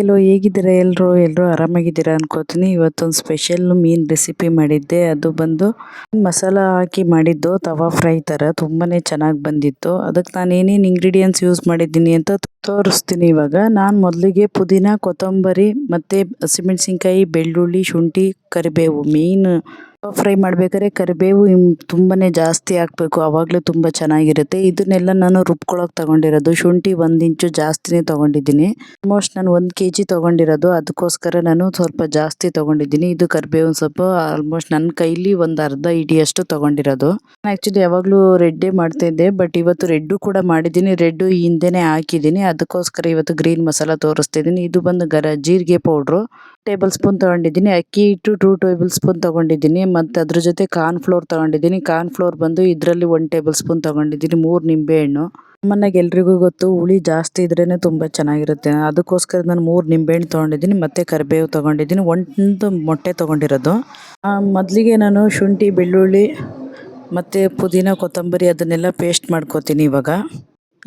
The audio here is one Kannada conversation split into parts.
ಎಲ್ಲೋ ಹೇಗಿದ್ದೀರಾ? ಎಲ್ಲರೂ ಎಲ್ಲರೂ ಆರಾಮಾಗಿದ್ದೀರಾ ಅನ್ಕೋತೀನಿ. ಇವತ್ತೊಂದು ಸ್ಪೆಷಲ್ ಮೀನು ರೆಸಿಪಿ ಮಾಡಿದ್ದೆ. ಅದು ಬಂದು ಮಸಾಲ ಹಾಕಿ ಮಾಡಿದ್ದು, ತವಾ ಫ್ರೈ ಥರ. ತುಂಬಾ ಚೆನ್ನಾಗಿ ಬಂದಿತ್ತು. ಅದಕ್ಕೆ ನಾನು ಏನೇನು ಇಂಗ್ರೀಡಿಯೆಂಟ್ಸ್ ಯೂಸ್ ಮಾಡಿದ್ದೀನಿ ಅಂತ ತೋರಿಸ್ತೀನಿ ಇವಾಗ. ನಾನು ಮೊದಲಿಗೆ ಪುದೀನ, ಕೊತ್ತಂಬರಿ ಮತ್ತು ಹಸಿಮೆಣ್ಸಿನ್ಕಾಯಿ, ಬೆಳ್ಳುಳ್ಳಿ, ಶುಂಠಿ, ಕರಿಬೇವು ಮೇಯ್ನ್ ಫ್ರೈ ಮಾಡ್ಬೇಕಾದ್ರೆ ಕರಿಬೇವು ತುಂಬನೇ ಜಾಸ್ತಿ ಹಾಕಬೇಕು. ಆವಾಗಲೂ ತುಂಬ ಚೆನ್ನಾಗಿರುತ್ತೆ. ಇದನ್ನೆಲ್ಲ ನಾನು ರುಬ್ಕೊಳ್ಳೋಕೆ ತಗೊಂಡಿರೋದು. ಶುಂಠಿ ಒಂದು ಇಂಚು ಜಾಸ್ತಿನೇ ತೊಗೊಂಡಿದ್ದೀನಿ. ಆಲ್ಮೋಸ್ಟ್ ನಾನು ಒಂದು ಕೆ ಜಿ ತೊಗೊಂಡಿರೋದು. ಅದಕ್ಕೋಸ್ಕರ ನಾನು ಸ್ವಲ್ಪ ಜಾಸ್ತಿ ತೊಗೊಂಡಿದ್ದೀನಿ. ಇದು ಕರಿಬೇವು ಸ್ವಲ್ಪ ಆಲ್ಮೋಸ್ಟ್ ನನ್ನ ಕೈಲಿ ಒಂದು ಅರ್ಧ ಇಡಿಯಷ್ಟು ತೊಗೊಂಡಿರೋದು. ನಾನು ಆ್ಯಕ್ಚುಲಿ ಯಾವಾಗಲೂ ರೆಡ್ಡೇ ಮಾಡ್ತಾಯಿದ್ದೆ ಬಟ್ ಇವತ್ತು ರೆಡ್ಡು ಕೂಡ ಮಾಡಿದ್ದೀನಿ. ರೆಡ್ಡು ಹಿಂದೆನೇ ಹಾಕಿದ್ದೀನಿ. ಅದಕ್ಕೋಸ್ಕರ ಇವತ್ತು ಗ್ರೀನ್ ಮಸಾಲ ತೋರಿಸ್ತಿದ್ದೀನಿ ಇದು ಬಂದು ಗರ ಜೀರಿಗೆ ಪೌಡ್ರು. ಟೇಬಲ್ ಸ್ಪೂನ್ ತಗೊಂಡಿದ್ದೀನಿ, ಅಕ್ಕಿ ಹಿಟ್ಟು ಟೂ ಟೇಬಲ್ ಸ್ಪೂನ್ ತೊಗೊಂಡಿದ್ದೀನಿ, ಮತ್ತು ಅದ್ರ ಜೊತೆ ಕಾರ್ನ್ ಫ್ಲೋರ್ ತೊಗೊಂಡಿದ್ದೀನಿ. ಕಾರ್ನ್ ಫ್ಲೋರ್ ಬಂದು ಇದರಲ್ಲಿ ಒಂದು ಟೇಬಲ್ ಸ್ಪೂನ್ ತೊಗೊಂಡಿದ್ದೀನಿ, ಮೂರು ನಿಂಬೆಹಣ್ಣು ಮನೆಗೆ ಎಲ್ರಿಗೂ ಗೊತ್ತು, ಹುಳಿ ಜಾಸ್ತಿ ಇದ್ರೇ ತುಂಬ ಚೆನ್ನಾಗಿರುತ್ತೆ. ಅದಕ್ಕೋಸ್ಕರ ನಾನು ಮೂರು ನಿಂಬೆಹಣ್ಣು ತೊಗೊಂಡಿದ್ದೀನಿ, ಮತ್ತು ಕರಿಬೇವು ತೊಗೊಂಡಿದ್ದೀನಿ. ಒಂದು ಮೊಟ್ಟೆ ತೊಗೊಂಡಿರೋದು. ಮೊದಲಿಗೆ ನಾನು ಶುಂಠಿ, ಬೆಳ್ಳುಳ್ಳಿ, ಮತ್ತು ಪುದೀನ, ಕೊತ್ತಂಬರಿ ಅದನ್ನೆಲ್ಲ ಪೇಸ್ಟ್ ಮಾಡ್ಕೋತೀನಿ ಇವಾಗ.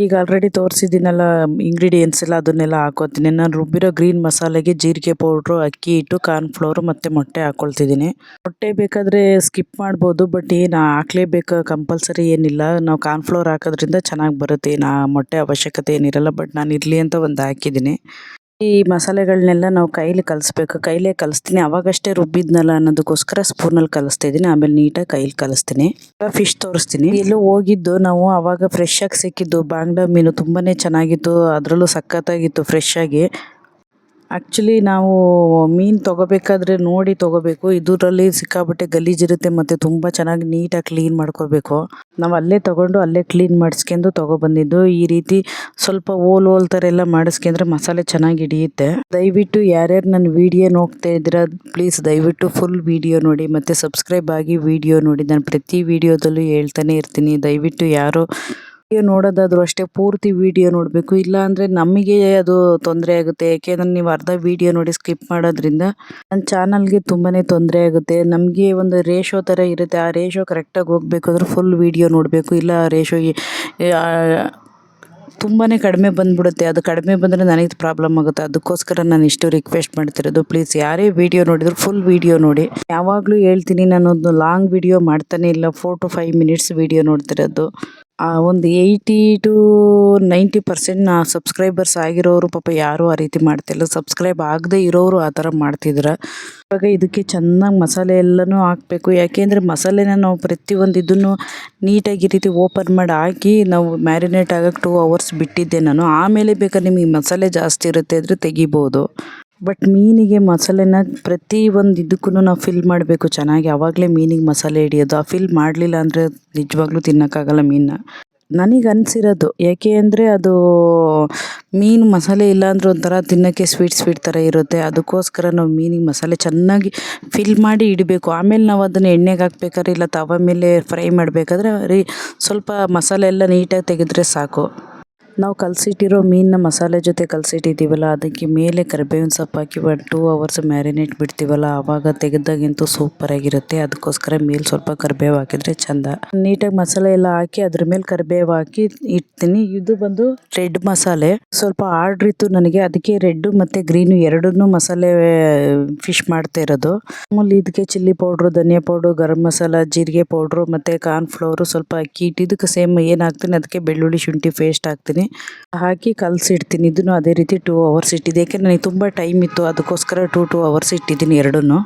ಈಗ ಆಲ್ರೆಡಿ ತೋರಿಸಿದ್ದೀನಲ್ಲ ಇಂಗ್ರೀಡಿಯೆಂಟ್ಸ್ ಎಲ್ಲ ಅದನ್ನೆಲ್ಲ ಹಾಕೋತೀನಿ. ನಾನು ರುಬ್ಬಿರೋ ಗ್ರೀನ್ ಮಸಾಲೆಗೆ ಜೀರಿಗೆ ಪೌಡ್ರು ಅಕ್ಕಿ ಹಿಟ್ಟು ಕಾರ್ನ್ಫ್ಲೋರು ಮತ್ತು ಮೊಟ್ಟೆ ಹಾಕ್ಕೊಳ್ತಿದ್ದೀನಿ ಮೊಟ್ಟೆ ಬೇಕಾದರೆ ಸ್ಕಿಪ್ ಮಾಡ್ಬೋದು ಬಟ್ ಏನು ಹಾಕ್ಲೇಬೇಕು ಕಂಪಲ್ಸರಿ ಏನಿಲ್ಲ. ನಾವು ಕಾರ್ನ್ಫ್ಲೋರ್ ಹಾಕೋದ್ರಿಂದ ಚೆನ್ನಾಗಿ ಬರುತ್ತೆ, ಏನು ಮೊಟ್ಟೆ ಅವಶ್ಯಕತೆ ಏನಿರಲ್ಲ ಬಟ್ ನಾನು ಇರಲಿ ಅಂತ ಒಂದು ಹಾಕಿದ್ದೀನಿ. ಈ ಮಸಾಲೆಗಳನ್ನೆಲ್ಲ ನಾವು ಕೈಲಿ ಕಲಿಸ್ಬೇಕು. ಕೈಲೇ ಕಲಿಸ್ತೀನಿ. ಅವಾಗಷ್ಟೇ ರುಬ್ಬಿದ್ನಲ್ಲ ಅನ್ನೋದಕ್ಕೋಸ್ಕರ ಸ್ಪೂನಲ್ಲಿ ಕಲಿಸ್ತಾ ಇದ್ದೀನಿ ಆಮೇಲೆ ನೀಟಾಗಿ ಕೈಲಿ ಕಲಿಸ್ತೀನಿ. ಫಿಶ್ ತೋರಿಸ್ತೀನಿ. ಎಲ್ಲೂ ಹೋಗಿದ್ದು ನಾವು ಅವಾಗ ಫ್ರೆಶ್ ಆಗಿ ಸಿಕ್ಕಿದ್ದು. ಬಾಂಗ್ಡಾ ಮೀನು ತುಂಬಾ ಚೆನ್ನಾಗಿತ್ತು. ಅದರಲ್ಲೂ ಸಖತ್ತಾಗಿತ್ತು ಫ್ರೆಶ್ ಆಗಿ ಆ್ಯಕ್ಚುಲಿ ನಾವು ಮೀನು ತೊಗೋಬೇಕಾದ್ರೆ ನೋಡಿ ತೊಗೋಬೇಕು. ಇದರಲ್ಲಿ ಸಿಕ್ಕಾಪಟ್ಟೆ ಗಲೀಜಿರುತ್ತೆ ಮತ್ತು ತುಂಬ ಚೆನ್ನಾಗಿ ನೀಟಾಗಿ ಕ್ಲೀನ್ ಮಾಡ್ಕೋಬೇಕು. ನಾವು ಅಲ್ಲೇ ತೊಗೊಂಡು ಅಲ್ಲೇ ಕ್ಲೀನ್ ಮಾಡಿಸ್ಕೊಂಡು ತೊಗೊಬಂದಿದ್ದು. ಈ ರೀತಿ ಸ್ವಲ್ಪ ಓಲ್ ಓಲ್ ಥರ ಎಲ್ಲ ಮಾಡಿಸ್ಕೊಂಡ್ರೆ ಮಸಾಲೆ ಚೆನ್ನಾಗಿ ಹಿಡಿಯುತ್ತೆ. ದಯವಿಟ್ಟು ಯಾರ್ಯಾರು ನನ್ನ ವಿಡಿಯೋ ನೋಡ್ತಾ ಇದ್ದೀರಾ ಪ್ಲೀಸ್ ದಯವಿಟ್ಟು ಫುಲ್ ವೀಡಿಯೋ ನೋಡಿ ಮತ್ತು ಸಬ್ಸ್ಕ್ರೈಬ್ ಆಗಿ ವಿಡಿಯೋ ನೋಡಿ. ನಾನು ಪ್ರತಿ ವಿಡಿಯೋದಲ್ಲೂ ಹೇಳ್ತಾನೆ ಇರ್ತೀನಿ. ದಯವಿಟ್ಟು ಯಾರು ವಿಡಿಯೋ ನೋಡೋದಾದ್ರೂ ಅಷ್ಟೇ ಪೂರ್ತಿ ವಿಡಿಯೋ ನೋಡಬೇಕು. ಇಲ್ಲ ಅಂದರೆ ನಮಗೆ ಅದು ತೊಂದರೆ ಆಗುತ್ತೆ. ಯಾಕೆಂದರೆ ನೀವು ಅರ್ಧ ವಿಡಿಯೋ ನೋಡಿ ಸ್ಕಿಪ್ ಮಾಡೋದ್ರಿಂದ ನನ್ನ ಚಾನಲ್ಗೆ ತುಂಬಾ ತೊಂದರೆ ಆಗುತ್ತೆ. ನಮಗೆ ಒಂದು ರೇಷೋ ಥರ ಇರುತ್ತೆ. ಆ ರೇಷೋ ಕರೆಕ್ಟಾಗಿ ಹೋಗ್ಬೇಕಾದ್ರೆ ಫುಲ್ ವಿಡಿಯೋ ನೋಡಬೇಕು. ಇಲ್ಲ ಆ ರೇಷೋ ತುಂಬಾ ಕಡಿಮೆ ಬಂದುಬಿಡುತ್ತೆ. ಅದು ಕಡಿಮೆ ಬಂದರೆ ನನಗೆ ಪ್ರಾಬ್ಲಮ್ ಆಗುತ್ತೆ. ಅದಕ್ಕೋಸ್ಕರ ನಾನು ಇಷ್ಟು ರಿಕ್ವೆಸ್ಟ್ ಮಾಡ್ತಿರೋದು. ಪ್ಲೀಸ್ ಯಾರೇ ವಿಡಿಯೋ ನೋಡಿದ್ರು ಫುಲ್ ವಿಡಿಯೋ ನೋಡಿ. ಯಾವಾಗಲೂ ಹೇಳ್ತೀನಿ, ನಾನೊಂದು ಲಾಂಗ್ ವಿಡಿಯೋ ಮಾಡ್ತಾನೆ ಇಲ್ಲ. Four to five minutes video ನೋಡ್ತಿರೋದು. ಒಂದು ಏಯ್ಟಿ ಟು ನೈಂಟಿ ಪರ್ಸೆಂಟ್ ನಾ ಸಬ್ಸ್ಕ್ರೈಬರ್ಸ್ ಆಗಿರೋರು ಪಾಪ ಯಾರು ಆ ರೀತಿ ಮಾಡ್ತಿಲ್ಲ. ಸಬ್ಸ್ಕ್ರೈಬ್ ಆಗದೆ ಇರೋರು ಆ ಥರ ಮಾಡ್ತಿದ್ರು. ಇವಾಗ ಇದಕ್ಕೆ ಚೆನ್ನಾಗಿ ಮಸಾಲೆ ಎಲ್ಲನೂ ಹಾಕಬೇಕು. ಯಾಕೆಂದರೆ ಮಸಾಲೆನ ನಾವು ಪ್ರತಿಯೊಂದು ಇದನ್ನು ನೀಟಾಗಿ ಈ ರೀತಿ ಓಪನ್ ಮಾಡಿ ಹಾಕಿ ನಾವು ಮ್ಯಾರಿನೇಟ್ ಆಗೋಕ್ಕೆ ಟೂ ಅವರ್ಸ್ ಬಿಟ್ಟಿದ್ದೆ ನಾನು. ಆಮೇಲೆ ಬೇಕಾದ್ರೆ ನಿಮಗೆ ಮಸಾಲೆ ಜಾಸ್ತಿ ಇರುತ್ತೆ ಅಂದರೆ ತೆಗಿಬೋದು. ಬಟ್ ಮೀನಿಗೆ ಮಸಾಲೆನ ಪ್ರತಿ ಒಂದು ಇದಕ್ಕೂ ನಾವು ಫಿಲ್ ಮಾಡಬೇಕು. ಚೆನ್ನಾಗಿ ಆವಾಗಲೇ ಮೀನಿಗೆ ಮಸಾಲೆ ಹಿಡಿಯೋದು. ಆ ಫಿಲ್ ಮಾಡಲಿಲ್ಲ ಅಂದರೆ ನಿಜವಾಗ್ಲೂ ತಿನ್ನೋಕ್ಕಾಗಲ್ಲ ಮೀನನ್ನ. ನನಗೆ ಅನಿಸಿರೋದು ಯಾಕೆ ಅಂದರೆ ಅದು ಮೀನು ಮಸಾಲೆ ಇಲ್ಲ ಅಂದರೆ ಒಂಥರ ತಿನ್ನೋಕ್ಕೆ ಸ್ವೀಟ್ ಸ್ವೀಟ್ ಥರ ಇರುತ್ತೆ. ಅದಕ್ಕೋಸ್ಕರ ನಾವು ಮೀನಿಗೆ ಮಸಾಲೆ ಚೆನ್ನಾಗಿ ಫಿಲ್ ಮಾಡಿ ಇಡಬೇಕು ಆಮೇಲೆ ನಾವು ಅದನ್ನು ಎಣ್ಣೆಗೆ ಹಾಕ್ಬೇಕಾದ್ರೆ ಇಲ್ಲ ತವ ಮೇಲೆ ಫ್ರೈ ಮಾಡಬೇಕಾದ್ರೆ ರೀ ಸ್ವಲ್ಪ ಮಸಾಲೆ ಎಲ್ಲ ನೀಟಾಗಿ ತೆಗೆದ್ರೆ ಸಾಕು. ನಾವು ಕಲಸಿಟ್ಟಿರೋ ಮೀನನ್ನ ಮಸಾಲೆ ಜೊತೆ ಕಲಸಿಟ್ಟಿದ್ದೀವಲ್ಲ, ಅದಕ್ಕೆ ಮೇಲೆ ಕರಿಬೇವಿನ ಸೊಪ್ಪು ಹಾಕಿ ಒಂದು ಟೂ ಅವರ್ಸ್ ಮ್ಯಾರಿನೇಟ್ ಬಿಡ್ತೀವಲ್ಲ ಆವಾಗ ತೆಗೆದಾಗಂತೂ ಸೂಪರಾಗಿರುತ್ತೆ ಅದಕ್ಕೋಸ್ಕರ ಮೇಲೆ ಸ್ವಲ್ಪ ಕರಿಬೇವು ಹಾಕಿದರೆ ಚೆಂದ. ನೀಟಾಗಿ ಮಸಾಲೆ ಎಲ್ಲ ಹಾಕಿ ಅದ್ರ ಮೇಲೆ ಕರಿಬೇವು ಹಾಕಿ ಇಡ್ತೀನಿ. ಇದು ಬಂದು ರೆಡ್ ಮಸಾಲೆ. ಸ್ವಲ್ಪ ಆರ್ಡ್ರ್ ಇತ್ತು ನನಗೆ, ಅದಕ್ಕೆ ರೆಡ್ ಮತ್ತು ಗ್ರೀನು ಎರಡನ್ನೂ ಮಸಾಲೆ ಫಿಶ್ ಮಾಡ್ತಾ ಇರೋದು. ಆಮೇಲೆ ಇದಕ್ಕೆ ಚಿಲ್ಲಿ ಪೌಡ್ರು ಧನಿಯಾ ಪೌಡ್ರು ಗರಂ ಮಸಾಲ, ಜೀರಿಗೆ ಪೌಡ್ರು ಮತ್ತು ಕಾರ್ನ್ ಫ್ಲೋರು ಸ್ವಲ್ಪ ಅಕ್ಕಿ ಇಟ್ಟಿದ್ದಕ್ಕೆ ಸೇಮ್ ಏನು ಹಾಕ್ತೀನಿ, ಅದಕ್ಕೆ ಬೆಳ್ಳುಳ್ಳಿ ಶುಂಠಿ ಪೇಸ್ಟ್ ಹಾಕ್ತೀನಿ. ಹಾಕಿ ಕಲಸಿಡ್ತೀನಿ. ಇದನ್ನು ಅದೇ ರೀತಿ ಟೂ ಅವರ್ಸ್ ಇಟ್ಟಿದ್ದೆ ಯಾಕೆ ನನಗೆ ತುಂಬ ಟೈಮ್ ಇತ್ತು. ಅದಕ್ಕೋಸ್ಕರ ಟೂ ಟೂ ಅವರ್ಸ್ ಇಟ್ಟಿದ್ದೀನಿ ಎರಡನ್ನೂ.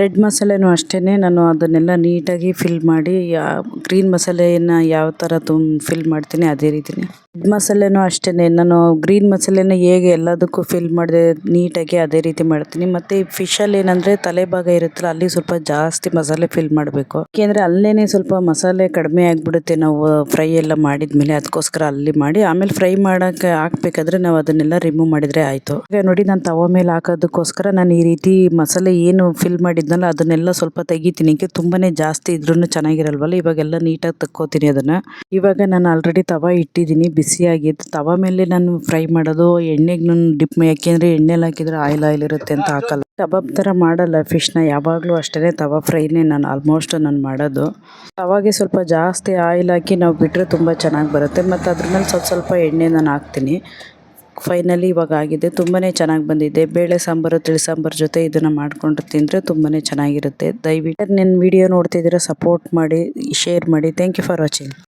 ರೆಡ್ ಮಸಾಲೆನೂ ಅಷ್ಟೇ ನಾನು ಅದನ್ನೆಲ್ಲ ನೀಟಾಗಿ ಫಿಲ್ ಮಾಡಿ ಯಾ ಗ್ರೀನ್ ಮಸಾಲೆಯನ್ನು ಯಾವ ಥರ ತುಂಬ ಫಿಲ್ ಮಾಡ್ತೀನಿ ಅದೇ ರೀತಿನೇ. ಮಸಾಲೆನೂ ಅಷ್ಟೇ ನಾನು ಗ್ರೀನ್ ಮಸಾಲೆನ ಹೇಗೆ ಎಲ್ಲದಕ್ಕೂ ಫಿಲ್ ಮಾಡಿದೆ ನೀಟಾಗಿ ಅದೇ ರೀತಿ ಮಾಡ್ತೀನಿ. ಮತ್ತು ಈ ಫಿಶಲ್ಲಿ ಏನಂದರೆ ತಲೆ ಭಾಗ ಇರುತ್ತಲ್ಲ, ಅಲ್ಲಿ ಸ್ವಲ್ಪ ಜಾಸ್ತಿ ಮಸಾಲೆ ಫಿಲ್ ಮಾಡಬೇಕು. ಯಾಕೆಂದರೆ ಅಲ್ಲೇ ಸ್ವಲ್ಪ ಮಸಾಲೆ ಕಡಿಮೆ ಆಗಿಬಿಡುತ್ತೆ ನಾವು ಫ್ರೈ ಎಲ್ಲ ಮಾಡಿದ್ಮೇಲೆ ಅದಕ್ಕೋಸ್ಕರ ಅಲ್ಲಿ ಮಾಡಿ. ಆಮೇಲೆ ಫ್ರೈ ಮಾಡೋಕ್ಕೆ ಹಾಕ್ಬೇಕಾದ್ರೆ ನಾವು ಅದನ್ನೆಲ್ಲ ರಿಮೂವ್ ಮಾಡಿದರೆ ಆಯಿತು. ಈಗ ನೋಡಿ ನಾನು ತವ ಮೇಲೆ ಹಾಕೋದಕ್ಕೋಸ್ಕರ ನಾನು ಈ ರೀತಿ ಮಸಾಲೆ ಏನು ಫಿಲ್ ಮಾಡಿ ಮಾಡಿದ್ನಲ್ಲ, ಅದನ್ನೆಲ್ಲ ಸ್ವಲ್ಪ ತೆಗಿತೀನಿ. ತುಂಬಾ ಜಾಸ್ತಿ ಇದ್ರೂ ಚೆನ್ನಾಗಿರಲ್ವಲ್ಲ, ಇವಾಗೆಲ್ಲ ನೀಟಾಗಿ ತಕ್ಕೋತೀನಿ ಅದನ್ನು. ಇವಾಗ ನಾನು ಆಲ್ರೆಡಿ ತವ ಇಟ್ಟಿದ್ದೀನಿ ಬಿಸಿಯಾಗಿದ್ದು ತವ ಮೇಲೆ ನಾನು ಫ್ರೈ ಮಾಡೋದು, ಎಣ್ಣೆಗೆ ನಾನು ಡಿಪ್ ಯಾಕೆಂದರೆ ಎಣ್ಣೆಲಿ ಹಾಕಿದರೆ ಆಯಿಲ್ ಆಯಿಲ್ ಇರುತ್ತೆ ಅಂತ ಹಾಕಲ್ಲ. ಕಬಾಬ್ ಥರ ಮಾಡಲ್ಲ ಫಿಶ್ನ ಯಾವಾಗಲೂ ಅಷ್ಟೇ ತವ ಫ್ರೈನೇ ನಾನು ಆಲ್ಮೋಸ್ಟ್ ನಾನು ಮಾಡೋದು. ತವಾಗೆ ಸ್ವಲ್ಪ ಜಾಸ್ತಿ ಆಯಿಲ್ ಹಾಕಿ ನಾವು ಬಿಟ್ಟರೆ ತುಂಬ ಚೆನ್ನಾಗಿ ಬರುತ್ತೆ. ಮತ್ತು ಅದ್ರ ಮೇಲೆ ಸ್ವಲ್ಪ ಸ್ವಲ್ಪ ಎಣ್ಣೆ ನಾನು ಹಾಕ್ತೀನಿ. ಫೈನಲಿ ಇವಾಗ ಆಗಿದೆ. ತುಂಬಾ ಚೆನ್ನಾಗಿ ಬಂದಿದೆ. ಬೇಳೆ ಸಾಂಬಾರು, ತಿಳಿ ಸಾಂಬಾರು ಜೊತೆ ಇದನ್ನು ಮಾಡಿಕೊಂಡು ತಿಂದರೆ ತುಂಬಾ ಚೆನ್ನಾಗಿರುತ್ತೆ. ದಯವಿಟ್ಟು ನನ್ನ ವಿಡಿಯೋ ನೋಡ್ತಿದ್ದೀರಾ ಸಪೋರ್ಟ್ ಮಾಡಿ ಶೇರ್ ಮಾಡಿ. Thank you for watching